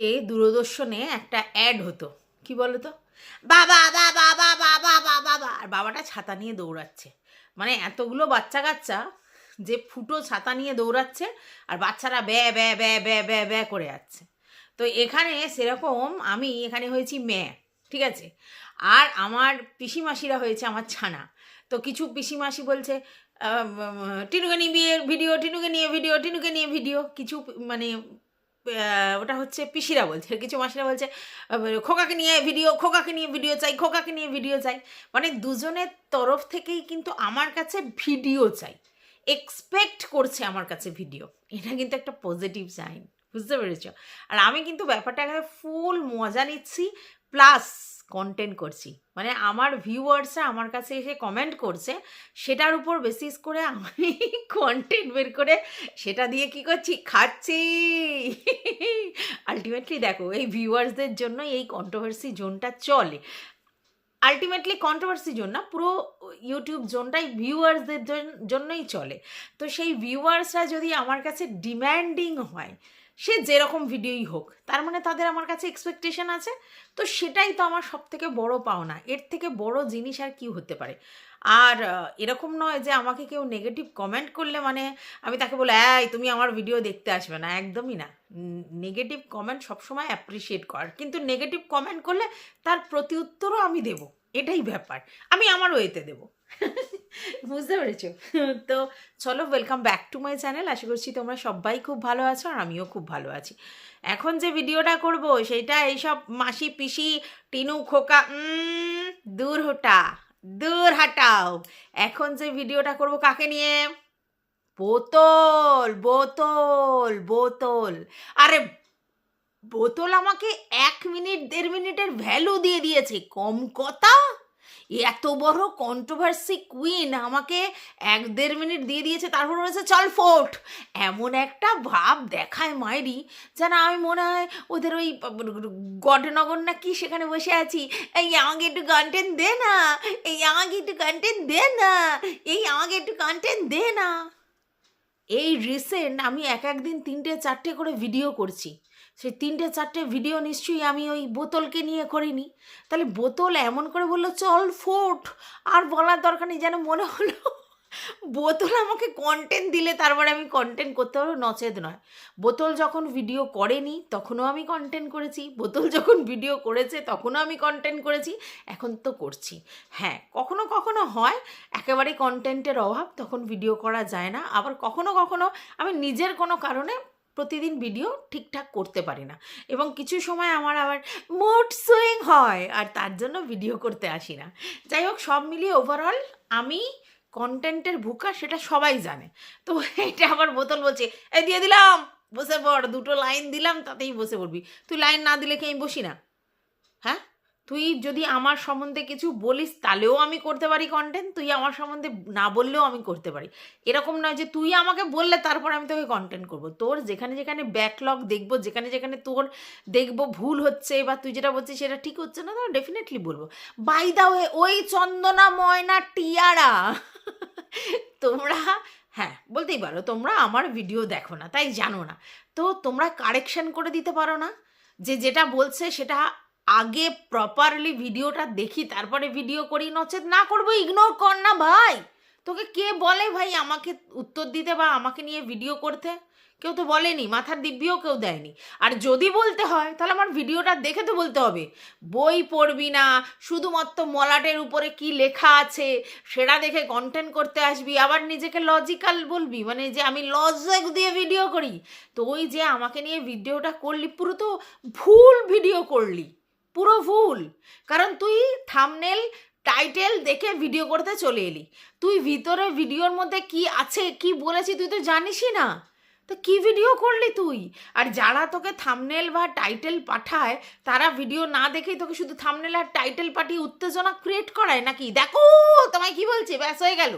এ দূরদর্শনে একটা অ্যাড হতো। কি বলো তো বাবা বাবা বাবা বাবা বাবা। আর বাবাটা ছাতা নিয়ে দৌড়াচ্ছে। মানে এতগুলো বাচ্চা কাচ্চা যে ফুটো ছাতা নিয়ে দৌড়াচ্ছে আর বাচ্চারা ব্যা ব্যা ব্যা ব্যা ব্যা ব্যা করে যাচ্ছে। তো এখানে সেরকম আমি এখানে হয়েছি মেয়ে, ঠিক আছে? আর আমার পিসিমাসিরা হয়েছে আমার ছানা। তো কিছু পিসিমাসি বলছে টিনুকে নিয়ে বিয়ের ভিডিও টিনুকে নিয়ে ভিডিও টিনুকে নিয়ে ভিডিও কিছু মানে ওটা হচ্ছে পিসিরা বলছে। কিছু মাসিরা বলছে খোকাকে নিয়ে ভিডিও, খোকাকে নিয়ে ভিডিও চাই, খোকাকে নিয়ে ভিডিও চাই। মানে দুজনের তরফ থেকেই কিন্তু আমার কাছে ভিডিও চাই। এক্সপেক্ট করছে আমার কাছে ভিডিও। এটা কিন্তু একটা পজিটিভ সাইন বুঝতে পেরেছ? আর আমি কিন্তু ব্যাপারটা ফুল মজা নিচ্ছি প্লাস কন্টেন্ট করছি। মানে আমার ভিউয়ার্সরা আমার কাছে এসে কমেন্ট করছে, সেটার উপর বেসিস করে আমি কন্টেন্ট বের করে সেটা দিয়ে কি করছি? খাচ্ছি। আলটিমেটলি দেখো, এই ভিউয়ার্সদের জন্য এই কন্ট্রোভার্সি জোনটা চলে। আলটিমেটলি কন্ট্রোভার্সি জোন না, পুরো ইউটিউব জোনটাই ভিউয়ার্সদের জন্যই চলে। তো সেই ভিউয়ার্সরা যদি আমার কাছে ডিম্যান্ডিং হয় সে যেরকম ভিডিওই হোক, তার মানে তাদের আমার কাছে এক্সপেকটেশন আছে। তো সেটাই তো আমার সব থেকে বড় পাওনা। এর থেকে বড় জিনিস আর কি হতে পারে? আর এরকম নয় যে আমাকে কেউ নেগেটিভ কমেন্ট করলে মানে আমি তাকে বলে এই, তুমি আমার ভিডিও দেখতে আসবে না। একদমই না। নেগেটিভ কমেন্ট সবসময় অ্যাপ্রিসিয়েট করার কিন্তু নেগেটিভ কমেন্ট করলে তার প্রতি উত্তরও আমি দেবো। এটাই ব্যাপার। আমি আমার ওয়েতে দেবো। বুঝতে পেরেছ? তো চলো welcome back to my channel আশা করছি তোমরা সবাই খুব ভালো আছো আর আমিও খুব ভালো আছি। এখন যে ভিডিওটা করব সেটা এইসব মাসি পিসি, টিনু, খোকা দূর হটা, দূর হাটাও। এখন যে ভিডিওটা করব কাকে নিয়ে? বোতল বোতল বোতল। আরে বোতল আমাকে এক মিনিট, দেড় মিনিটের ভ্যালু দিয়ে দিয়েছে। কম কথা? এত বড় কন্ট্রোভার্সি কুইন আমাকে এক দেড় মিনিট দিয়ে দিয়েছে, তারপর বলেছে, চল ফোট। এমন একটা ভাব দেখায় মায়েরি যেন আমি মনে হয় ওদের ওই গডনগর না কি সেখানে বসে আছি। এই আমাকে একটু কন্টেন্ট দে না, এই আমাকে একটু কন্টেন্ট দে না, এই আমাকে একটু কন্টেন্ট দে না। এই রিসেন্ট আমি এক একদিন তিনটে চারটে করে ভিডিও করছি। সেই তিনটে চারটে ভিডিও নিশ্চয়ই আমি ওই বোতলকে নিয়ে করিনি। তাহলে বোতল এমন করে বলল, চল ফোট। আর বলার দরকার নেই, যেন মনে হলো বোতল আমাকে কন্টেন্ট দিলে তারপরে আমি কন্টেন্ট করতে পারব? নচেত নয়। বোতল যখন ভিডিও করেনি, তখনও আমি কন্টেন্ট করেছি। বোতল যখন ভিডিও করেছে, তখনও আমি কন্টেন্ট করেছি। এখন তো করছি। হ্যাঁ কখনো কখনো হয় একেবারে কন্টেন্টের অভাব, তখন ভিডিও করা যায় না। আবার কখনো কখনো আমি নিজের কোনো কারণে প্রতিদিন ভিডিও ঠিকঠাক করতে পারি না। এবং কিছু সময় আমার আবার মুড সুইং হয়, আর তার জন্য ভিডিও করতে আসি না। যাই হোক, সব মিলিয়ে ওভারঅল আমি কন্টেন্টের ভুকা সেটা সবাই জানে। তো এটা আবার বোতল বলছে, এই দিয়ে দিলাম, বসে পড়, দুটো লাইন দিলাম, তাতেই বসে পড়বি। তুই লাইন না দিলে কি আমি বসি না? হ্যাঁ? তুই যদি আমার সম্বন্ধে কিছু বলিস, তাহলেও আমি করতে পারি কন্টেন্ট তুই আমার সম্বন্ধে না বললেও আমি করতে পারি। এরকম নয় যে তুই আমাকে বললে, তারপর আমি তোকে কন্টেন্ট করব। তোর যেখানে যেখানে ব্যাকলগ দেখব, যেখানে যেখানে তোর দেখব ভুল হচ্ছে বা তুই যেটা বলছিস সেটা ঠিক হচ্ছে না তো ডেফিনেটলি বলব। বাই দা ওয়ে ওই চন্দনা, ময়না, টিয়ারা, তোমরা হ্যাঁ বলতেই পারো, তোমরা আমার ভিডিও দেখো না, তাই জানো না। তো তোমরা কারেকশন করে দিতে পারো না, যে যেটা বলছে সেটা আগে প্রপারলি ভিডিওটা দেখি, তারপরে ভিডিও করি, নচেত না করব ইগনোর কর না ভাই। তোকে কে বলে ভাই আমাকে উত্তর দিতে বা আমাকে নিয়ে ভিডিও করতে? কেউ তো বলেনি, মাথার দিব্যিও কেউ দেয়নি। আর যদি বলতে হয়, তাহলে আমার ভিডিওটা দেখে তো বলতে হবে। বই পড়বি না, শুধুমাত্র মলাটের উপরে কি লেখা আছে, সেটা দেখে কন্টেন্ট করতে আসবি, আবার নিজেকে লজিক্যাল বলবি মানে যে আমি লজিক দিয়ে ভিডিও করি। তো ওই যে আমাকে নিয়ে ভিডিওটা করলি, পুরো তো ভুল ভিডিও করলি। পুরো ভুল। কারণ তুই থামনেল টাইটেল দেখে ভিডিও করতে চলে এলি। তুই ভিতরে ভিডিওর মধ্যে কি আছে, কি বলেছি তুই তো জানিসই না। তো কি ভিডিও করলি তুই? আর যারা তোকে থামনেল বা টাইটেল পাঠায়, তারা ভিডিও না দেখেই তোকে শুধু থামনেল আর টাইটেল পাঠিয়ে উত্তেজনা ক্রিয়েট করায় নাকি? দেখো, তোমায় কি বলছে? ব্যাস হয়ে গেল।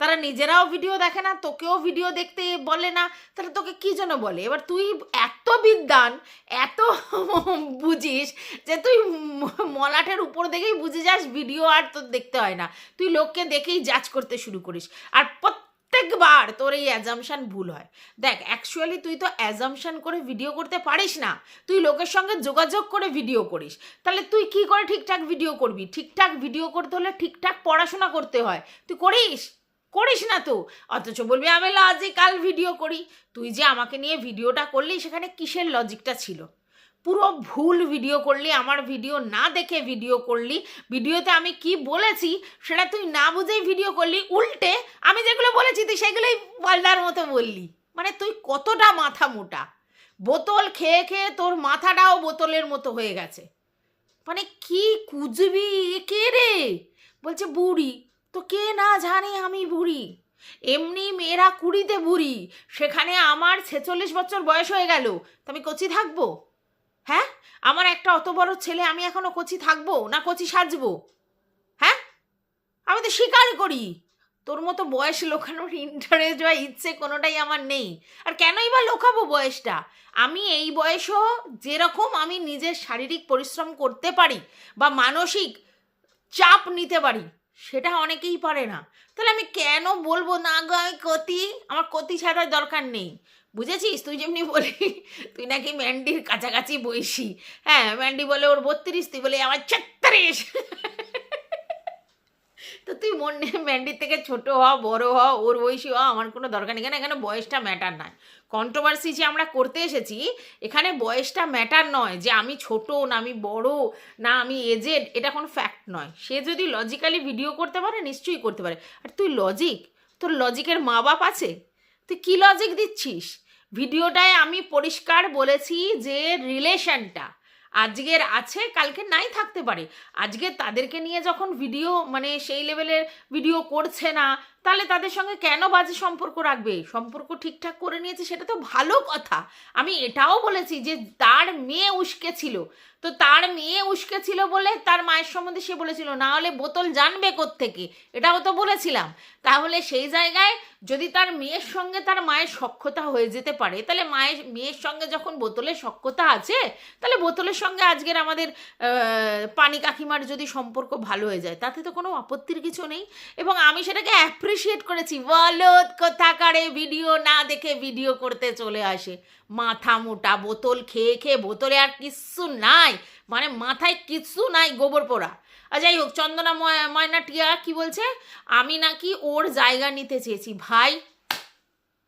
তারা নিজেরাও ভিডিও দেখে না, তোকেও ভিডিও দেখতে বলে না, তাহলে তোকে কি জন্য বলে? এবার তুই এত বিদ্যান এত বুঝিস যে তুই মলাটের উপর দেখেই বুঝে যাস ভিডিও আর তোর দেখতে হয় না। তুই লোককে দেখেই জাজ করতে শুরু করিস। আর প্রত্যেকবার তোর এই অ্যাজামশান ভুল হয়। দেখ অ্যাকচুয়ালি তুই তো অ্যাজামশান করে ভিডিও করতে পারিস না। তুই লোকের সঙ্গে যোগাযোগ করে ভিডিও করিস। তাহলে তুই কি করে ঠিকঠাক ভিডিও করবি? ঠিকঠাক ভিডিও করতে হলে ঠিকঠাক পড়াশোনা করতে হয়। তুই করিস? করিস না তো। অথচ বলবি, আমি লজিক্যাল ভিডিও করি। তুই যে আমাকে নিয়ে ভিডিওটা করলি, সেখানে কিসের লজিকটা ছিল? পুরো ভুল ভিডিও করলি, আমার ভিডিও না দেখে ভিডিও করলি ভিডিওতে আমি কি বলেছি, সেটা তুই না বুঝেই ভিডিও করলি, উল্টে আমি যেগুলো বলেছি, তুই সেগুলোই পাল্টার মতো বললি। মানে তুই কতটা মাথা মোটা? বোতল খেয়ে খেয়ে তোর মাথাটাও বোতলের মতো হয়ে গেছে। মানে কি কুজবি কে রে? বলছে, বুড়ি। তো কে না জানে আমি বুড়ি? এমনি মেয়েরা কুড়িতে বুড়ি, সেখানে আমার ছেচল্লিশ বছর বয়স হয়ে গেল, তো আমি কচি থাকব? হ্যাঁ? আমার একটা অত বড় ছেলে, আমি এখনও কচি থাকব না কচি সাজবো? হ্যাঁ? আমি তো স্বীকার করি। তোর মতো বয়স লোকানোর ইন্টারেস্ট বা ইচ্ছে কোনোটাই আমার নেই। আর কেনই বা লোকাবো বয়সটা? আমি এই বয়সও যেরকম আমি নিজের শারীরিক পরিশ্রম করতে পারি বা মানসিক চাপ নিতে পারি সেটা অনেকেই পারে না। তাহলে আমি কেন বলব, না গো, আমি কতি। আমার কতি ছাড়ার দরকার নেই। বুঝেছিস? তুই যেমনি বলি, তুই নাকি ম্যান্ডির কাছাকাছি বইসি। হ্যাঁ ম্যান্ডি বলে ওর বত্রিশ, তুই বলে, আমার ছত্রিশ। তো তুই মন ম্যান্ডির থেকে ছোট হ, বড় হ, ওর বয়সী হ, আমার কোনো দরকার নেই। কেন? এখানে বয়সটা ম্যাটার নয়। কন্ট্রোভার্সি যে আমরা করতে এসেছি, এখানে বয়সটা ম্যাটার নয় যে আমি ছোট না আমি বড় না আমি এজেড এটা কোনো ফ্যাক্ট নয়। সে যদি লজিক্যালি ভিডিও করতে পারে, নিশ্চয়ই করতে পারে। আর তুই লজিক তোর লজিকের মা বাপ আছে? তুই কী লজিক দিচ্ছিস? ভিডিওটায় আমি পরিষ্কার বলেছি যে রিলেশনটা আজকের আছে, কালকে নাই থাকতে পারে। আজকে তাদেরকে নিয়ে যখন ভিডিও মানে সেই লেভেলের ভিডিও করছে না তাহলে তাদের সঙ্গে কেন বাজে সম্পর্ক রাখবে? সম্পর্ক ঠিকঠাক করে নিয়েছে সেটা তো ভালো কথা। আমি এটাও বলেছি যে তার মেয়ে উস্কে ছিল। তো তার মেয়ে উস্কে ছিল বলে তার মায়ের সম্বন্ধে সে বলেছিল, না হলে বোতল জানবে থেকে এটাও তো বলেছিলাম। তাহলে সেই জায়গায় যদি তার মেয়ের সঙ্গে তার মায়ের সক্ষতা হয়ে যেতে পারে, তাহলে মায়ের, মেয়ের সঙ্গে যখন বোতলের সক্ষতা আছে, তাহলে বোতলের সঙ্গে আজকের আমাদের পানি কাকিমার যদি সম্পর্ক ভালো হয়ে যায়, তাতে তো কোনো আপত্তির কিছু নেই। এবং আমি সেটাকে অ্যাপ্রিসিয়েট করেছি। বলত কোথাকারে ভিডিও না দেখে ভিডিও করতে চলে আসে। মাথা মোটা, বোতল খেয়ে খেয়ে বোতলে আর কিচ্ছু নাই। মানে মাথায় কিচ্ছু নাই গোবর পোড়া। আর যাই হোক, চন্দনা ময়- ময়না টিয়া কি বলছে? আমি নাকি ওর জায়গা নিতে চেয়েছি। ভাই,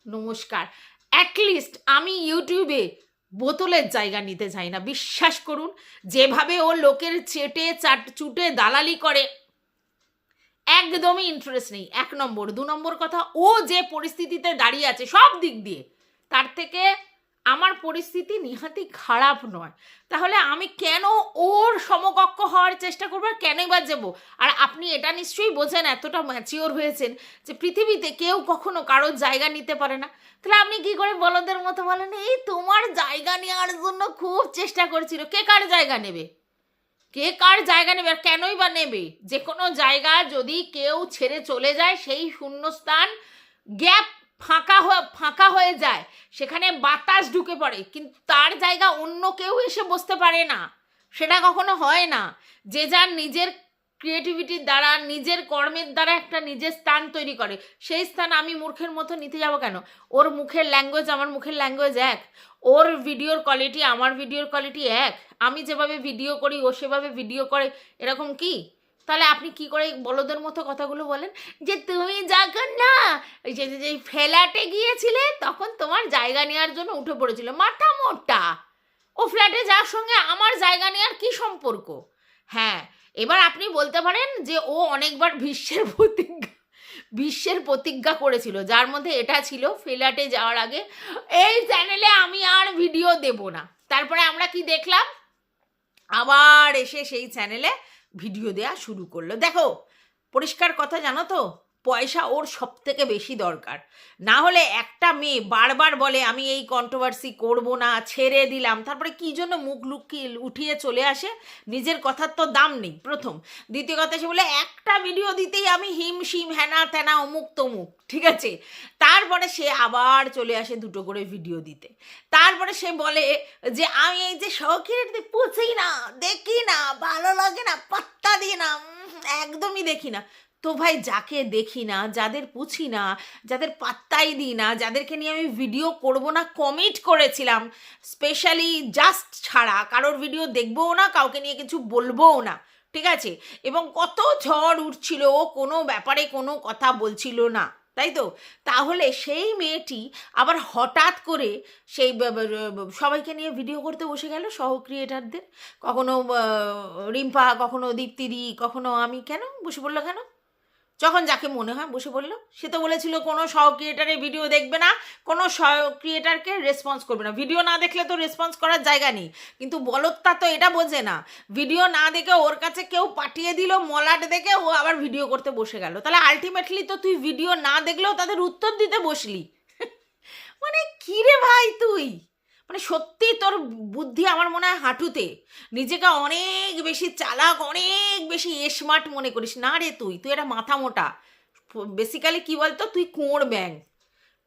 নমস্কার। অ্যাটলিস্ট আমি ইউটিউবে বোতলের জায়গা নিতে চাই না। বিশ্বাস করুন, যেভাবে ও লোকের চেটে চাট চুটে দালালি করে একদমই ইন্টারেস্ট নেই, এক নম্বর। দু নম্বর কথা, ও যে পরিস্থিতিতে দাঁড়িয়ে আছে সব দিক দিয়ে, তার থেকে আমার পরিস্থিতি নিহাতি খারাপ নয়। তাহলে আমি কেন ওর সমকক্ষ হওয়ার চেষ্টা করব আর কেনই বা যাব? আর আপনি এটা নিশ্চয়ই বোঝেন, এতটা ম্যাচিওর হয়েছেন যে পৃথিবীতে কেউ কখনো কারোর জায়গা নিতে পারে না। তাহলে আপনি কি করে বলদের মতো বলেন, এই তোমার জায়গা নেওয়ার জন্য খুব চেষ্টা করছিল, কে কার জায়গা নেবে? কে কার জায়গা নেবে আর কেনই বা নেবে? যে কোনো জায়গা যদি কেউ ছেড়ে চলে যায়, সেই শূন্যস্থান গ্যাপ ফাঁকা হয়ে ফাঁকা হয়ে যায়। সেখানে বাতাস ঢুকে পড়ে, কিন্তু তার জায়গা অন্য কেউ এসে বসতে পারে না। সেটা কখনো হয় না। যে যার নিজের ক্রিয়েটিভিটির দ্বারা, নিজের কর্মের দ্বারা একটা নিজের স্থান তৈরি করে। সেই স্থান আমি মূর্খের মতো নিতে যাব কেন? ওর মুখের ল্যাঙ্গুয়েজ আমার মুখের ল্যাঙ্গুয়েজ এক। ওর ভিডিওর কোয়ালিটি আমার ভিডিওর কোয়ালিটি এক। আমি যেভাবে ভিডিও করি, ও সেভাবে ভিডিও করে, এরকম কি? তাহলে আপনি কি করে বলদের মতো কথাগুলো বলেন? যে তুমি যখন না যে, যে- ফ্ল্যাটে গিয়েছিলে, তখন তোমার জায়গা নেওয়ার জন্য উঠে পড়েছিল। মাথা মোটা। ও ফ্ল্যাটে যাওয়ার সঙ্গে আমার জায়গা নেওয়ার কি সম্পর্ক? হ্যাঁ এবার আপনি বলতে পারেন যে ও অনেকবার ভীষ্মের প্রতিজ্ঞা বিশ্বের প্রতিজ্ঞা করেছিল, যার মধ্যে এটা ছিল ফেলাটে যাওয়ার আগে, এই চ্যানেলে আমি আর ভিডিও দেব না। তারপরে আমরা কি দেখলাম? আবার এসে সেই চ্যানেলে ভিডিও দেয়া শুরু করল। দেখো, পরিষ্কার কথা জানো তো? পয়সা ওর সব থেকে বেশি দরকার। না হলে একটা মেয়ে বারবার বলে, আমি এই কন্ট্রোভার্সি করব না, ছেড়ে দিলাম। তারপরে কি জন্য মুখ লুকিয়ে উঠিয়ে চলে আসে? নিজের কথার তো দাম নেই, প্রথম। দ্বিতীয় কথা সে বলে, একটা ভিডিও দিতেই আমি হিম শিম, হ্যানা ত্যানা, অমুক তমুক। ঠিক আছে? তারপরে সে আবার চলে আসে দুটো করে ভিডিও দিতে। তারপরে সে বলে যে, আমি এই যে শখের পুছি না, দেখি না, ভালো লাগে না, পাত্তা দিই না একদমই দেখি না। তো ভাই যাকে দেখি না, যাদের পুছি না, যাদের পাত্তাই দিই না, যাদেরকে নিয়ে আমি ভিডিও করব না কমিট করেছিলাম। স্পেশালি জাস্ট ছাড়া, কারোর ভিডিও দেখবও না, কাউকে নিয়ে কিছু বলবোও না, ঠিক আছে? এবং কত ঝড় উঠছিল, ও কোনো ব্যাপারে কোনো কথা বলছিল না, তাই তো? তাহলে সেই মেয়েটি আবার হঠাৎ করে সেই সবাইকে নিয়ে ভিডিও করতে বসে গেল সহ ক্রিয়েটারদের কখনো রিম্পা, কখনো দীপ্তিদি, কখনো আমি, কেন? বসে পড়ল কেন? যখন যাকে মনে হয় বসে পড়ল সে তো বলেছিল কোনো সহ ক্রিয়েটারের ভিডিও দেখবে না, কোনো সহ ক্রিয়েটারকে রেসপন্স করবে না। ভিডিও না দেখলে তো রেসপন্স করার জায়গা নেই। কিন্তু বলত্তা তো এটা বোঝে না। ভিডিও না দেখে ওর কাছে কেউ পাঠিয়ে দিল, মলাট দেখে ও আবার ভিডিও করতে বসে গেল। তাহলে আলটিমেটলি তো তুই ভিডিও না দেখলেও তাদের উত্তর দিতে বসলি। মানে কী রে ভাই তুই? মানে সত্যি তোর বুদ্ধি আমার মনে হয় হাঁটুতে। নিজেকে অনেক বেশি চালাক, অনেক বেশি স্মার্ট মনে করিস। না রে তুই তুই একটা মাথা মোটা। বেসিক্যালি কি বলতো? তুই কুঁয়োর ব্যাং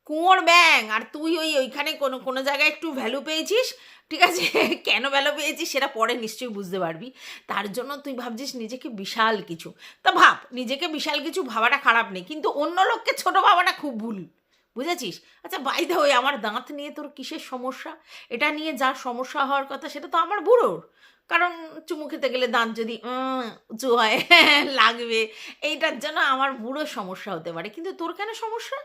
কুঁয়োর ব্যাং আর তুই ওই ওইখানে কোনো কোনো জায়গায় একটু ভ্যালু পেয়েছিস? ঠিক আছে? কেন ভ্যালু পেয়েছিস সেটা পরে নিশ্চয়ই বুঝতে পারবি। তার জন্য তুই ভাবছিস নিজেকে বিশাল কিছু। তা ভাব, নিজেকে বিশাল কিছু ভাবাটা খারাপ নেই। কিন্তু অন্য লোককে ছোট ভাবাটা খুব ভুল। বুঝেছিস? আচ্ছা বাই দা ওই আমার দাঁত নিয়ে তোর কিসের সমস্যা? এটা নিয়ে যার সমস্যা হওয়ার কথা, সেটা তো আমার বুড়োর। কারণ চুমু খেতে গেলে দাঁত যদি উঁচু হয়, লাগবে, এইটার জন্য আমার বুড়ো সমস্যা হতে পারে। কিন্তু তোর কেন সমস্যা?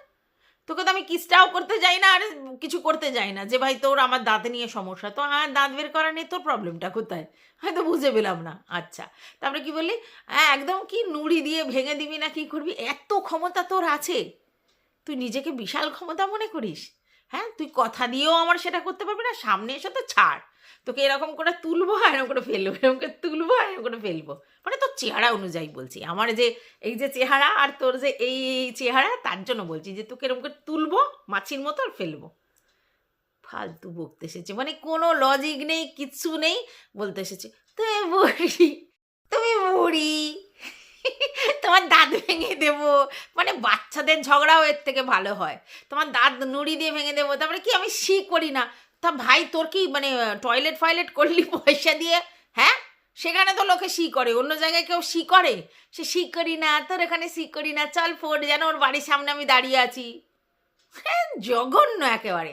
তোকে তো আমি কিসটাও করতে যাই না, আর কিছু করতে যাই না। যে ভাই তোর আমার দাঁত নিয়ে সমস্যা, তো আমার দাঁত বের করা নিয়ে তোর প্রবলেমটা কোথায়? হয়তো বুঝে পেলাম না। আচ্ছা তারপরে কি বললি? হ্যাঁ একদম কি নুড়ি দিয়ে ভেঙে দিবি না কি করবি? এত ক্ষমতা তোর আছে। তুই নিজেকে বিশাল ক্ষমতা মনে করিস? হ্যাঁ তুই কথা দিয়েও আমার সেটা করতে পারবি না, সামনে এসে তো ছাড়। তোকে এরকম করে তুলবো এরকম করে ফেলব, এরকম করে তুলবো এরকম করে ফেলব। মানে তোর চেহারা অনুযায়ী বলছি। আমার যে এই যে চেহারা আর তোর যে এই এই চেহারা, তার জন্য বলছি যে তোকে এরকম করে তুলবো, মাছির মতো আর ফেলব। ফালতু বকতে এসেছে। মানে কোনো লজিক নেই, কিচ্ছু নেই বলতে এসেছে। তুমি বুড়ি তুমি বুড়ি। তোমার দাঁত ভেঙে দেব। মানে বাচ্চাদের ঝগড়াও এর থেকে ভালো হয়। তোমার দাঁত নুড়ি দিয়ে ভেঙে দেবো। তারপরে কি আমি শি করি না? তা ভাই, তোর কি মানে টয়লেট ফয়লেট করলি পয়সা দিয়ে? হ্যাঁ? সেখানে তো লোকে শি করে, অন্য জায়গায় কেউ শি করে? সে শি করি না, তোর এখানে শি করি না, চল ফোর, যেন ওর বাড়ির সামনে আমি দাঁড়িয়ে আছি। জঘন্য একেবারে।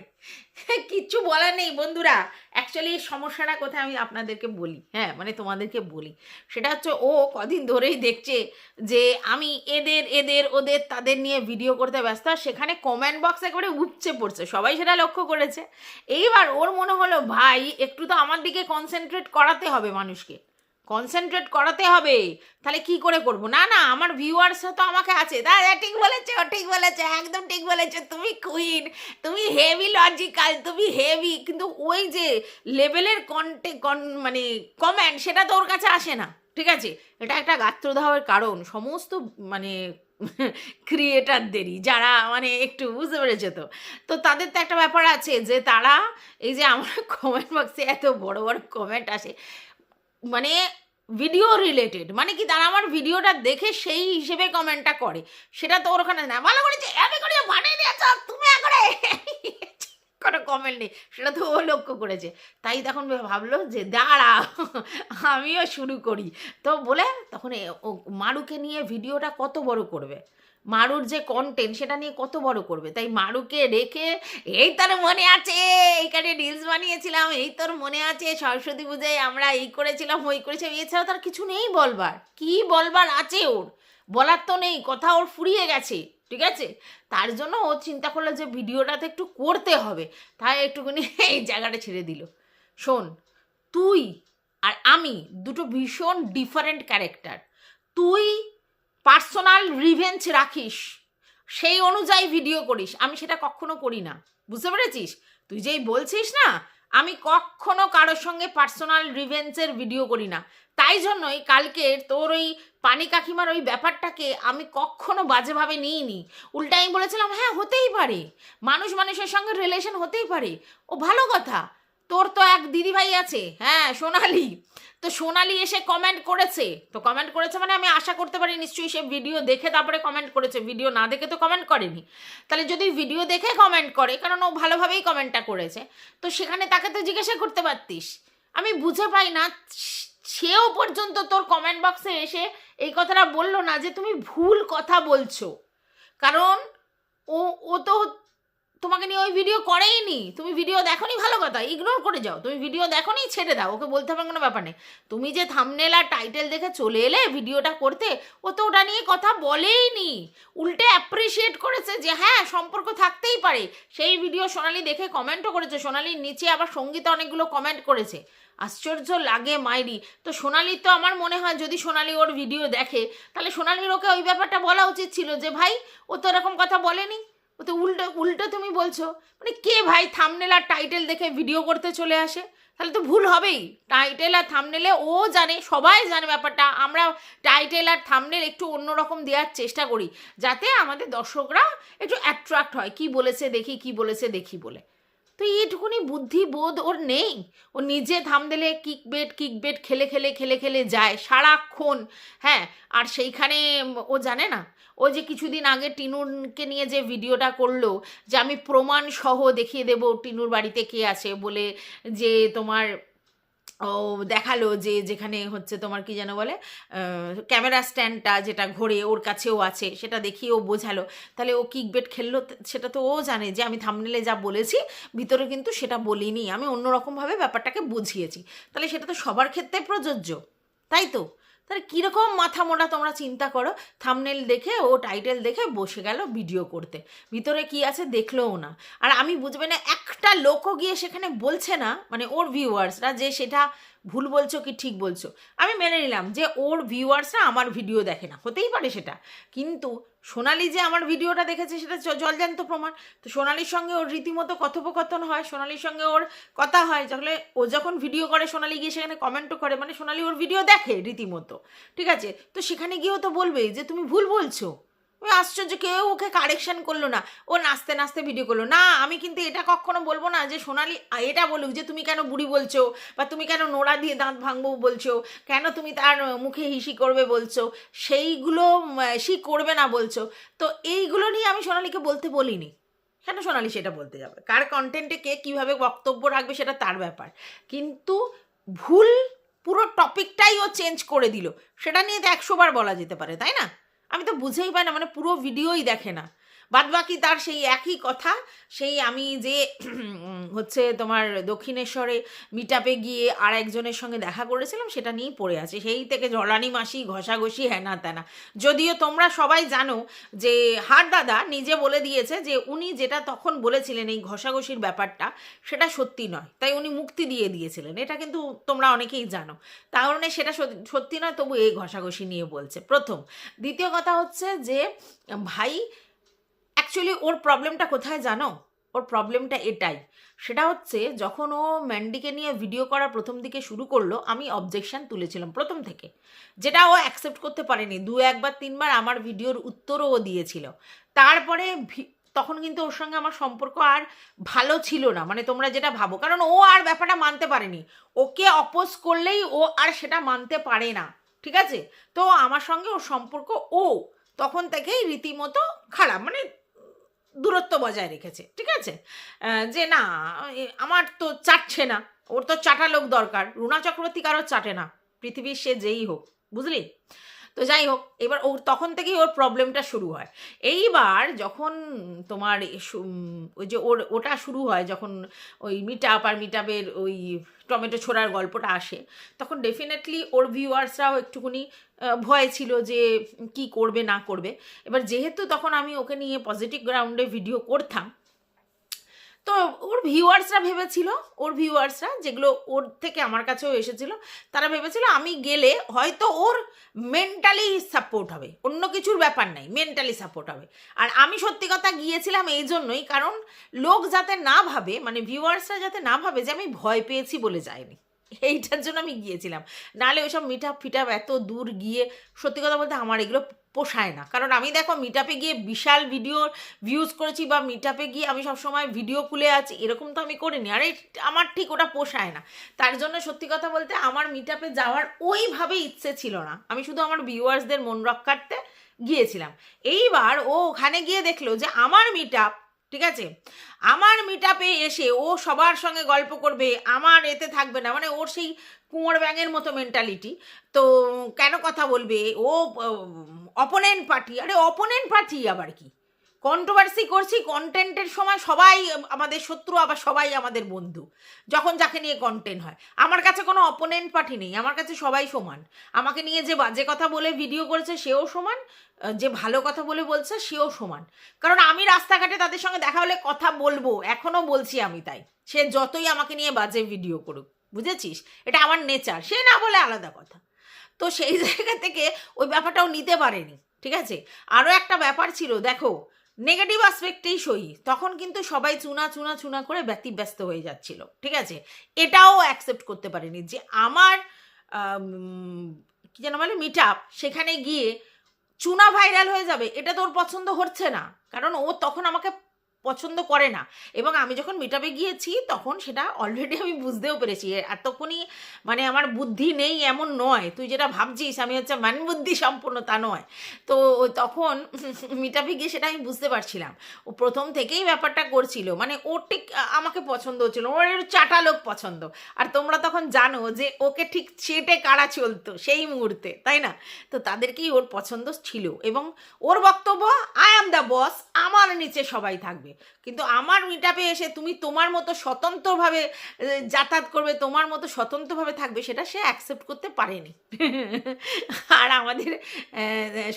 কিচ্ছু বলার নেই বন্ধুরা। অ্যাকচুয়ালি সমস্যাটা কোথায় আমি আপনাদেরকে বলি। হ্যাঁ মানে তোমাদেরকে বলি। সেটা হচ্ছে ও কদিন ধরেই দেখছে যে আমি এদের এদের, ওদের, তাদের নিয়ে ভিডিও করতে ব্যস্ত সেখানে কমেন্ট বক্স একেবারে উপচে পড়ছে। সবাই সেটা লক্ষ্য করেছে। এইবার ওর মনে হলো, ভাই, একটু তো আমার দিকে কনসেন্ট্রেট করাতে হবে মানুষকে। কনসেন্ট্রেট করাতে হবে। তাহলে কি করে করব? না না, আমার ভিউয়ার্স তো আমাকে আছে। দাদা ঠিক বলেছে ও ঠিক বলেছে, একদম ঠিক বলেছে। তুমি কুইন তুমি হেভি লজিক্যাল তুমি হেভি কিন্তু ওই যে লেভেলের কন্টে কন মানে কমেন্ট সেটা তো ওর কাছে আসে না, ঠিক আছে? এটা একটা গাত্রদাহের কারণ। সমস্ত মানে ক্রিয়েটারদেরই যারা মানে একটু বুঝতে পেরেছে তো? তো তাদের তো একটা ব্যাপার আছে যে তারা, এই যে আমার কমেন্ট বক্সে এত বড় বড় কমেন্ট আসে মানে ভিডিও রিলেটেড মানে কি তারা আমার ভিডিওটা দেখে সেই হিসেবে কমেন্টটা করে। সেটা তো ওখানে না, ভালো করেছে আমি করে বানিয়ে দিয়েছ, তুমি করে। কোনো কমেন্ট নেই, সেটা তো ও লক্ষ্য করেছে। তাই তখন ভাবলো যে দাঁড়া, আমিও শুরু করি। তো বলে তখন ও মারুকে নিয়ে ভিডিওটা কত বড় করবে? মারুর যে কন্টেন্ট সেটা নিয়ে কত বড় করবে? তাই মারুকে রেখে, এই তোর মনে আছে এইখানে রিলস বানিয়েছিলাম, এই তোর মনে আছে, সরস্বতী পূজায় আমরা এই করেছিলাম, ওই করেছিলাম। এছাড়া তার কিছু নেই বলবার। কি বলবার আছে ওর? বলার তো নেই, কথা ওর ফুরিয়ে গেছে, ঠিক আছে? তার জন্য ও চিন্তা করল যে ভিডিওটাতে একটু করতে হবে। তাই একটুখানি এই জায়গাটা ছেড়ে দিল। শোন, তুই আর আমি দুটো ভীষণ ডিফারেন্ট ক্যারেক্টার তুই পার্সোনাল রিভেঞ্জ রাখিস, সেই অনুযায়ী ভিডিও করিস। আমি সেটা কখনো করি না। বুঝতে পেরেছিস? তুই যেই বলছিস না, আমি কখনো কারোর সঙ্গে পার্সোনাল রিভেঞ্জের ভিডিও করি না। তাই জন্যই কালকে তোর ওই পানি কাকিমার ওই ব্যাপারটাকে আমি কখনো বাজেভাবে নিইনি। উল্টা আমি বলেছিলাম হ্যাঁ হতেই পারে। মানুষ মানুষের সঙ্গে রিলেশন হতেই পারে। ও ভালো কথা। তোর তো এক দিদিভাই আছে। হ্যাঁ সোনালি। তো সোনালি এসে কমেন্ট করেছে। তো কমেন্ট করেছে মানে আমি আশা করতে পারি নিশ্চয়ই সে ভিডিও দেখে তারপরে কমেন্ট করেছে। ভিডিও না দেখে তো কমেন্ট করেনি। তাহলে যদি ভিডিও দেখে কমেন্ট করে, কারণ ও ভালোভাবেই কমেন্টটা করেছে, তো সেখানে তাকে তো জিজ্ঞাসা করতে পারতিস। আমি বুঝে পাই না, সেও পর্যন্ত তোর কমেন্ট বক্সে এসে এই কথাটা বলল না যে তুমি ভুল কথা বলছো। কারণ ও ও তো তোমাকে নিয়ে ওই ভিডিও করেইনি। তুমি ভিডিও দেখোনি, ভালো কথা। ইগনোর করে যাও। তুমি ভিডিও দেখোনি, ছেড়ে দাও। ওকে বলতে হবে কোনো ব্যাপার নেই। তুমি যে থামনেল আর টাইটেল দেখে চলে এলে ভিডিওটা করতে, ও তো ওটা নিয়ে কথা বলেইনি। উল্টে অ্যাপ্রিসিয়েট করেছে যে হ্যাঁ সম্পর্ক থাকতেই পারে। সেই ভিডিও সোনালি দেখে কমেন্টও করেছে। সোনালির নিচে আবার সঙ্গীতা অনেকগুলো কমেন্ট করেছে। আশ্চর্য লাগে মাইরি। তো সোনালি তো আমার মনে হয়, যদি সোনালি ওর ভিডিও দেখে, তাহলে সোনালির ওকে ওই ব্যাপারটা বলা উচিত ছিল যে, ভাই, ও তো এরকম কথা বলেনি। ও তো উল্টো উল্টো তুমি বলছো। মানে কে ভাই থামনেল আর টাইটেল দেখে ভিডিও করতে চলে আসে? তাহলে তো ভুল হবেই। টাইটেল আর থামনেলে ও জানে, সবাই জানে ব্যাপারটা। আমরা টাইটেল আর থামনেল একটু অন্যরকম দেওয়ার চেষ্টা করি, যাতে আমাদের দর্শকরা একটু অ্যাট্রাক্ট হয়। কি বলেছে দেখি, কি বলেছে দেখি বলে। তো এইটুকুনি বুদ্ধি বোধ ওর নেই? ও নিজে থাম দিলে কিক বেট কিক বেট খেলে খেলে খেলে খেলে যায় সারাক্ষণ। হ্যাঁ আর সেইখানে ও জানে না? ও যে কিছুদিন আগে টিনুরকে নিয়ে যে ভিডিওটা করল, যে আমি প্রমাণ সহ দেখিয়ে দেব টিনুর বাড়িতে কে আছে বলে যে তোমার ও দেখাল যে যেখানে হচ্ছে তোমার কি যেন বলে ক্যামেরা স্ট্যান্ডটা যেটা ঘোরে ওর কাছেও আছে, সেটা দেখিয়ে ও বোঝালো। তাহলে ও কিক বেট খেললো সেটা তো ও জানে যে আমি থামনেলে যা বলেছি, ভিতরে কিন্তু সেটা বলিনি। আমি অন্যরকমভাবে ব্যাপারটাকে বুঝিয়েছি। তাহলে সেটা তো সবার ক্ষেত্রে প্রযোজ্য, তাই তো? তাহলে কীরকম মাথা মোটা তোমরা চিন্তা করো? থামনেল দেখে ও টাইটেল দেখে বসে গেল ভিডিও করতে। ভিতরে কি আছে দেখলেও না। আর আমি বুঝবে না, একটা লোকও গিয়ে সেখানে বলছে না মানে ওর ভিউয়ার্সরা যে সেটা ভুল বলছো কি ঠিক বলছো? আমি মেনে নিলাম যে ওর ভিউয়ার্সরা আমার ভিডিও দেখে না, হতেই পারে সেটা। কিন্তু সোনালি যে আমার ভিডিওটা দেখেছে সেটা জলজান্ত প্রমাণ। তো সোনালির সঙ্গে ওর রীতিমতো কথোপকথন হয়, সোনালির সঙ্গে ওর কথা হয়, তাহলে ও যখন ভিডিও করে, সোনালি গিয়ে সেখানে কমেন্টও করে মানে সোনালি ওর ভিডিও দেখে রীতিমতো। ঠিক আছে? তো সেখানে গিয়েও তো বলবে যে, তুমি ভুল বলছো। ওই আশ্চর্য, কেউ ওকে কারেকশন করল না। ও নাচতে নাচতে ভিডিও করল। না, আমি কিন্তু এটা কখনো বলব না যে, সোনালি, এটা বলুক যে, তুমি কেন বুড়ি বলছো বা তুমি কেন নোড়া দিয়ে দাঁত ভাঙবো বলছো, কেন তুমি তার মুখে হিসি করবে বলছো, সেইগুলো সি করবে না বলছো। তো এইগুলো নিয়ে আমি সোনালিকে বলতে বলিনি। কেন সোনালি সেটা বলতে যাবে? কার কন্টেন্টে কে কীভাবে বক্তব্য রাখবে সেটা তার ব্যাপার। কিন্তু ভুল পুরো টপিকটাই ও চেঞ্জ করে দিল। সেটা নিয়ে তো একশোবার বলা যেতে পারে, তাই না? আমি তো বুঝেই পাই না মানে পুরো ভিডিওই দেখে না। বাদ বাকি তার সেই একই কথা, সেই আমি যে হচ্ছে তোমার দক্ষিণেশ্বরে মিটাপে গিয়ে আর একজনের সঙ্গে দেখা করেছিলাম, সেটা নিয়েই পড়ে আছে। সেই থেকে জলানি মাসি, ঘষাঘষি হ্যানা ত্যানা যদিও তোমরা সবাই জানো যে হার দাদা নিজে বলে দিয়েছে যে উনি যেটা তখন বলেছিলেন এই ঘষাঘষির ব্যাপারটা, সেটা সত্যি নয়। তাই উনি মুক্তি দিয়ে দিয়েছিলেন। এটা কিন্তু তোমরা অনেকেই জানো। তার কারণে সেটা সত্যি- সত্যি নয়, তবু এই ঘষাঘষি নিয়ে বলছে। প্রথম। দ্বিতীয় কথা হচ্ছে যে, ভাই অ্যাকচুয়ালি ওর প্রবলেমটা কোথায় জানো? ওর প্রবলেমটা এটাই। সেটা হচ্ছে, যখন ও ম্যান্ডিকে নিয়ে ভিডিও করা প্রথম দিকে শুরু করল, আমি অবজেকশন তুলেছিলাম প্রথম থেকে। যেটা ও অ্যাকসেপ্ট করতে পারেনি। দু, একবার, তিনবার আমার ভিডিওর উত্তরও ও দিয়েছিল। তারপরে তখন কিন্তু ওর সঙ্গে আমার সম্পর্ক আর ভালো ছিল না। মানে তোমরা যেটা ভাবো, কারণ ও আর ব্যাপারটা মানতে পারেনি। ওকে অপোজ করলেই ও আর সেটা মানতে পারে না। ঠিক আছে? তো আমার সঙ্গে ওর সম্পর্ক ও। তখন থেকেই রীতিমতো খারাপ। মানে দূরত্ব বজায় রেখেছে, ঠিক আছে? যে না আমার তো চাটছে না, ওর তো চাটা লোক দরকার, রুনা চক্রবর্তী কারও চাটে না, পৃথিবীর সে যেই হোক, বুঝলি? তো যাই হোক এবার ওর, তখন থেকেই ওর প্রবলেমটা শুরু হয়। এইবার যখন তোমার ওই যে ওর, ওটা শুরু হয়, যখন ওই মিট আপ আর মিট আপের ওই টমেটো ছোড়ার গল্পটা আসে, তখন ডেফিনেটলি ওর ভিউয়ার্সরাও একটুখানি ভয় ছিল যে কি করবে, না করবে। এবার যেহেতু তখন আমি ওকে নিয়ে পজিটিভ গ্রাউন্ডে ভিডিও করতাম তো ওর ভিউয়ার্সরা ভেবেছিল, ওর ভিউয়ার্সরা যেগুলো ওর থেকে আমার কাছেও এসেছিল, তারা ভেবেছিল আমি গেলে হয়তো ওর মেন্টালি সাপোর্ট হবে। অন্য কিছুর ব্যাপার নাই মেন্টালি সাপোর্ট হবে। আর আমি সত্যি কথা গিয়েছিলাম এই জন্যই, কারণ লোক যাতে না ভাবে মানে ভিউয়ার্সরা যাতে না ভাবে যে আমি ভয় পেয়েছি বলে যায়নি। এইটার জন্য আমি গিয়েছিলাম। নাহলে ওইসব মিটআপ ফিটআপ এত দূর গিয়ে, সত্যি কথা বলতে আমার এগুলো পোষায় না। কারণ আমি দেখো মিট গিয়ে বিশাল ভিডিও ভিউজ করেছি বা মিট গিয়ে আমি সবসময় ভিডিও খুলে আছি, এরকম তো আমি করিনি। আরে, আমার ঠিক ওটা পোষায় না। তার জন্য সত্যি কথা বলতে আমার মিট যাওয়ার ওইভাবে ইচ্ছে ছিল না। আমি শুধু আমার ভিউয়ার্সদের মন রক্ষার্থে গিয়েছিলাম। এইবার ও ওখানে গিয়ে দেখল যে আমার মিটআপ ঠিক আছে? আমার মিট এসে ও সবার সঙ্গে গল্প করবে, আমার এতে থাকবে না। মানে ওর সেই কুঁয়োর ব্যাঙের মতো মেন্টালিটি তো কেন কথা বলবে? ও অপোনেন্ট পার্টি আরে অপোনেন্ট পার্টি আবার কি? কন্ট্রোভার্সি করছি কন্টেন্টের সময় সবাই আমাদের শত্রু আবার সবাই আমাদের বন্ধু, যখন যাকে নিয়ে কন্টেন্ট হয়। আমার কাছে কোনো অপোনেন্ট পার্টি নেই, আমার কাছে সবাই সমান। আমাকে নিয়ে যে বাজে কথা বলে ভিডিও করেছে সেও সমান যে ভালো কথা বলে বলছে সেও সমান। কারণ আমি রাস্তাঘাটে তাদের সঙ্গে দেখা হলে কথা বলব, এখনও বলছি আমি তাই। সে যতই আমাকে নিয়ে বাজে ভিডিও করুক, বুঝেছিস? এটা আমার নেচার সে না বলে আলাদা কথা। তো সেই জায়গা থেকে ওই ব্যাপারটাও নিতে পারেনি, ঠিক আছে? আরও একটা ব্যাপার ছিল, দেখো নেগেটিভ আসপেক্টেই সই। তখন কিন্তু সবাই চুনা চুনা চুনা করে ব্যতিব্যস্ত হয়ে যাচ্ছিল, ঠিক আছে? এটাও অ্যাকসেপ্ট করতে পারেনি যে আমার কী যেন বলে মিট সেখানে গিয়ে চুনা ভাইরাল হয়ে যাবে, এটা তোর পছন্দ হচ্ছে না। কারণ ও তখন আমাকে পছন্দ করে না। এবং আমি যখন মিটাপে গিয়েছি, তখন সেটা অলরেডি আমি বুঝতেও পেরেছি। এতক্ষণই মানে আমার বুদ্ধি নেই এমন নয়। তুই যেটা ভাবছিস, আমি হচ্ছে মান বুদ্ধি সম্পূর্ণ তা নয়। তো তখন মিটাপে গিয়ে সেটা আমি বুঝতে পারছিলাম। ও প্রথম থেকেই ব্যাপারটা করছিল। মানে ওর ঠিক আমাকে পছন্দ হচ্ছিল। ওর চাটা লোক পছন্দ। আর তোমরা তখন জানো যে ওকে ঠিক চেটে কারা চলতো সেই মুহূর্তে, তাই না? তো তাদেরকেই ওর পছন্দ ছিল। এবং ওর বক্তব্য আই অ্যাম দ্য বস আমার নিচে সবাই থাকবে। কিন্তু আমার মিটাপে এসে তুমি তোমার মতো স্বতন্ত্রভাবে যাতায়াত করবে, তোমার মতো স্বতন্ত্রভাবে থাকবে, সেটা সে অ্যাকসেপ্ট করতে পারেনি। আর আমাদের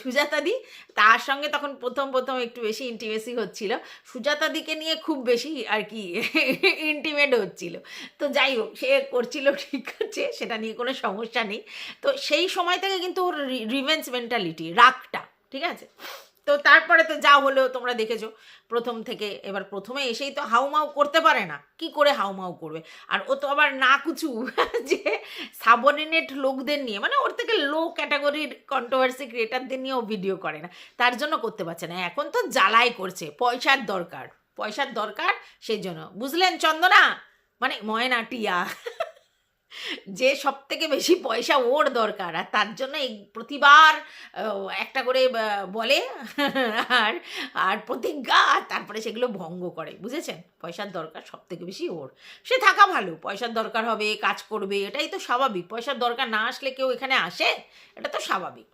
সুজাতাদি তার সঙ্গে তখন প্রথম প্রথম একটু বেশি ইন্টিমেসি হচ্ছিল। সুজাতাদিকে নিয়ে খুব বেশি আর কি ইন্টিমেট হচ্ছিল। তো যাই হোক, সে করছিল ঠিক আছে, সেটা নিয়ে কোনো সমস্যা নেই। তো সেই সময় থেকে কিন্তু ওর রিভেঞ্জ মেন্টালিটি রাগটা, ঠিক আছে? তো তারপরে তো যা হলো তোমরা দেখেছ। প্রথম থেকে এবার প্রথমে এসেই তো হাউমাউ করতে পারে না। কি করে হাউমাউ করবে? আর ও তো আবার না কুচু যে সাবঅর্ডিনেট লোকদের নিয়ে মানে ওর থেকে লো ক্যাটাগরির কন্ট্রোভার্সি ক্রিয়েটারদের নিয়েও ভিডিও করে না। তার জন্য করতে পারছে না। এখন তো জ্বালাই করছে। পয়সার দরকার। পয়সার দরকার সেই জন্য। বুঝলেন চন্দনা? মানে ময়না টিয়া। যে সব থেকে বেশি পয়সা ওর দরকার। আর তার জন্য এই প্রতিবার একটা করে বলে, আর আর প্রতিজ্ঞা, আর তারপরে সেগুলো ভঙ্গ করে। বুঝেছেন? পয়সার দরকার সব থেকে বেশি ওর। সে থাকা ভালো, পয়সার দরকার হবে, কাজ করবে, এটাই তো স্বাভাবিক। পয়সার দরকার না আসলে কেউ এখানে আসে, এটা তো স্বাভাবিক।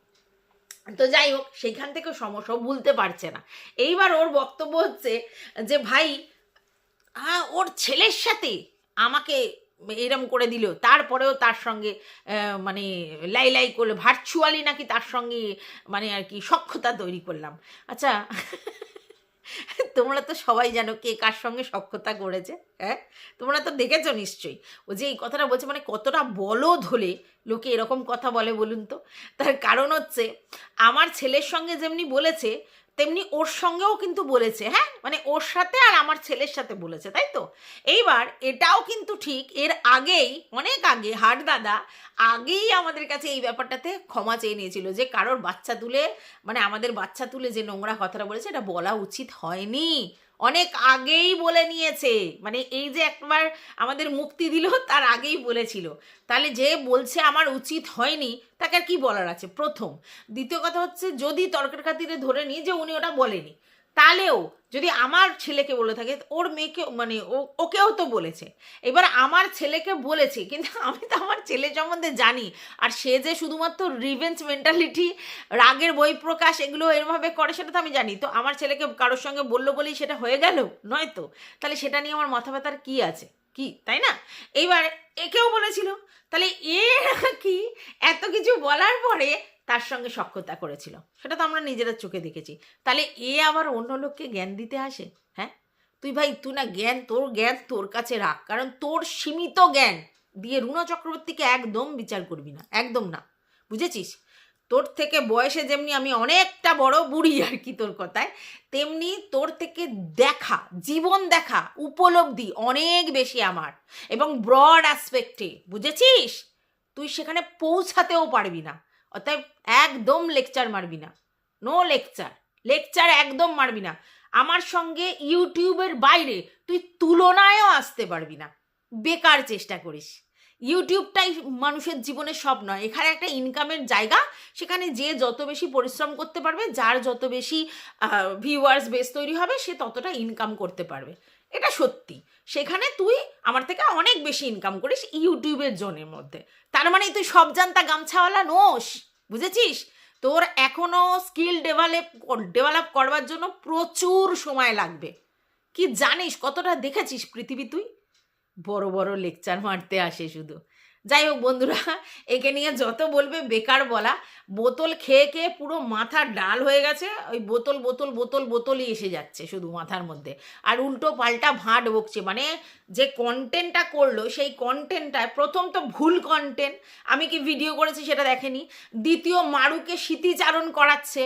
তো যাই হোক সেখান থেকে সমস্যা ভুলতে পারছে না। এইবার ওর বক্তব্য হচ্ছে যে, ভাই হ্যাঁ ওর ছেলের সাথে আমাকে এরম করে দিল। তারপরেও তার সঙ্গে মানে লাই লাই করল। ভার্চুয়ালি নাকি তার সঙ্গে মানে আর কি সক্ষতা তৈরি করলাম। আচ্ছা তোমরা তো সবাই জানো কে কার সঙ্গে সক্ষতা করেছে হ্যাঁ? তোমরা তো দেখেছ নিশ্চয়ই। ও যে এই কথাটা বলছে মানে কতটা বলদ হলে লোকে এরকম কথা বলে বলুন তো? তার কারণ হচ্ছে, আমার ছেলের সঙ্গে যেমনি বলেছে তেমনি ওর সঙ্গেও কিন্তু বলেছে হ্যাঁ? মানে ওর সাথে আর আমার ছেলের সাথে বলেছে, তাই তো? এইবার এটাও কিন্তু ঠিক, এর আগেই, অনেক আগে, হাট দাদা আগেই আমাদের কাছে এই ব্যাপারটাতে ক্ষমা চেয়ে নিয়েছিল যে কারোর বাচ্চা তুলে মানে আমাদের বাচ্চা তুলে যে নোংরা কথাটা বলেছে, এটা বলা উচিত হয়নি। অনেক আগেই বলে নিয়েছে। মানে এই যে একবার আমাদের মুক্তি দিল, তার আগেই বলেছিল। তাহলে যে বলছে আমার উচিত হয়নি, তাকে আর কি বলার আছে? প্রথম। দ্বিতীয় কথা হচ্ছে, যদি তর্কের খাতিরে ধরে নিই যে উনি ওটা বলেনি তাহলেও যদি আমার ছেলেকে বলে থাকে, ওর মেয়েকে মানে ওকেও তো বলেছে। এবার আমার ছেলেকে বলেছে, কিন্তু আমি তো আমার ছেলে সম্বন্ধে জানি। আর সে যে শুধুমাত্র রিভেঞ্জ মেন্টালিটি রাগের বই প্রকাশ এগুলো এরভাবে করে, সেটা তো আমি জানি। তো আমার ছেলেকে কারোর সঙ্গে বলল বলেই সেটা হয়ে গেল? নয় তো? তাহলে সেটা নিয়ে আমার মাথা ব্যথার কী আছে? কি? তাই না? এইবার একেও বলেছিল। তাহলে এ কিছু বলার পরে তার সঙ্গে সক্ষতা করেছিল। সেটা তো আমরা নিজেরা চোখে দেখেছি। তাহলে এ আবার অন্য লোককে জ্ঞান দিতে আসে? হ্যাঁ? তুই ভাই, তুই না জ্ঞান, তোর জ্ঞান তোর কাছে রাখ। কারণ তোর সীমিত জ্ঞান দিয়ে রুনা চক্রবর্তীকে একদম বিচার করবি না। একদম না। বুঝেছিস? তোর থেকে বয়সে যেমনি আমি অনেকটা বড় বুড়ি আর কি তোর কথায়, তেমনি তোর থেকে দেখা, জীবন দেখা, উপলব্ধি অনেক বেশি আমার। এবং ব্রড অ্যাসপেক্টে বুঝেছিস? তুই সেখানে পৌঁছাতেও পারবি না। অতএব একদম লেকচার মারবি না। নো লেকচার লেকচার একদম মারবি না। আমার সঙ্গে ইউটিউবের বাইরে তুই তুলনায়ও আসতে পারবি না। বেকার চেষ্টা করিস। ইউটিউবটাই মানুষের জীবনে সব নয়। এখানে একটা ইনকামের জায়গা। সেখানে যে যত বেশি পরিশ্রম করতে পারবে, যার যত বেশি ভিউয়ার্স বেস তৈরি হবে, সে ততটা ইনকাম করতে পারবে। এটা সত্যি। সেখানে তুই আমার থেকে অনেক বেশি ইনকাম করিস ইউটিউবের জোনের মধ্যে। তার মানে তুই সব জানতা গামছাওয়ালা নোস, বুঝেছিস? তোর এখনও স্কিল ডেভেলপ ডেভেলপ করবার জন্য প্রচুর সময় লাগবে। কি জানিস কতটা দেখেছিস পৃথিবী তুই? বড় বড় লেকচার মারতে আসে শুধু। যাই হোক বন্ধুরা, একে নিয়ে যত বলবে বেকার বলা, বোতল খেয়ে খেয়ে পুরো মাথা ডাল হয়ে গেছে, ওই বোতল বোতল বোতল, বোতলই এসে যাচ্ছে শুধু মাথার মধ্যে। আর উল্টো পাল্টা ভাঁট বকছে মানে যে কন্টেন্টটা করল, সেই কন্টেন্টটায় প্রথম তো ভুল কন্টেন্ট আমি কি ভিডিও করেছি সেটা দেখেনি, দ্বিতীয় মারুকে স্মৃতিচারণ করাচ্ছে,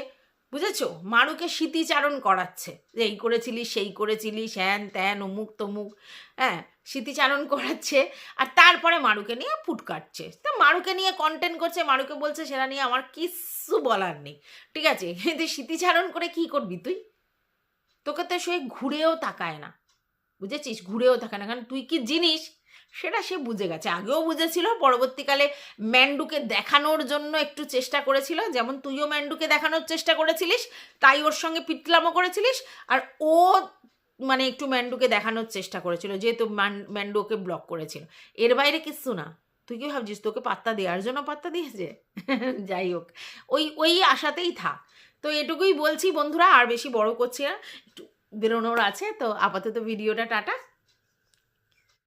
বুঝেছ? মারুকে স্মৃতিচারণ করাচ্ছে যে এই করেছিলিস, সেই করেছিলিস, হ্যান ত্যান, অমুক তমুক হ্যাঁ? স্মৃতিচারণ করাচ্ছে, আর তারপরে মারুকে নিয়ে ফুট কাটছে। তো মারুকে নিয়ে কন্টেন্ট করছে, মারুকে বলছে, সেটা নিয়ে আমার কিচ্ছু বলার নেই। ঠিক আছে? কিন্তু স্মৃতিচারণ করে কি করবি তুই? তোকে তো সে ঘুরেও তাকায় না। বুঝেছিস? ঘুরেও তাকায় না। কারণ তুই কি জিনিস? সেটা সে বুঝে গেছে। আগেও বুঝেছিল, পরবর্তীকালে ম্যান্ডুকে দেখানোর জন্য একটু চেষ্টা করেছিল। যেমন তুইও ম্যান্ডুকে দেখানোর চেষ্টা করেছিলিস, তাই ওর সঙ্গে পিটলামো করেছিলিস, আর ও মানে একটু ম্যান্ডুকে দেখানোর চেষ্টা করেছিল, যেহেতু ম্যান- ম্যান্ডু ওকে ব্লক করেছিল। এর বাইরে কিচ্ছু না। তুই কি ভাবছিস, তোকে পাত্তা দেওয়ার জন্য পাত্তা দিয়েছে? যাই হোক, ওই ওই আশাতেই থাক। তো এটুকুই বলছি বন্ধুরা, আর বেশি বড় করছি না। একটু, বেরোনোর আছে, তো আপাতত ভিডিওটা টাটা।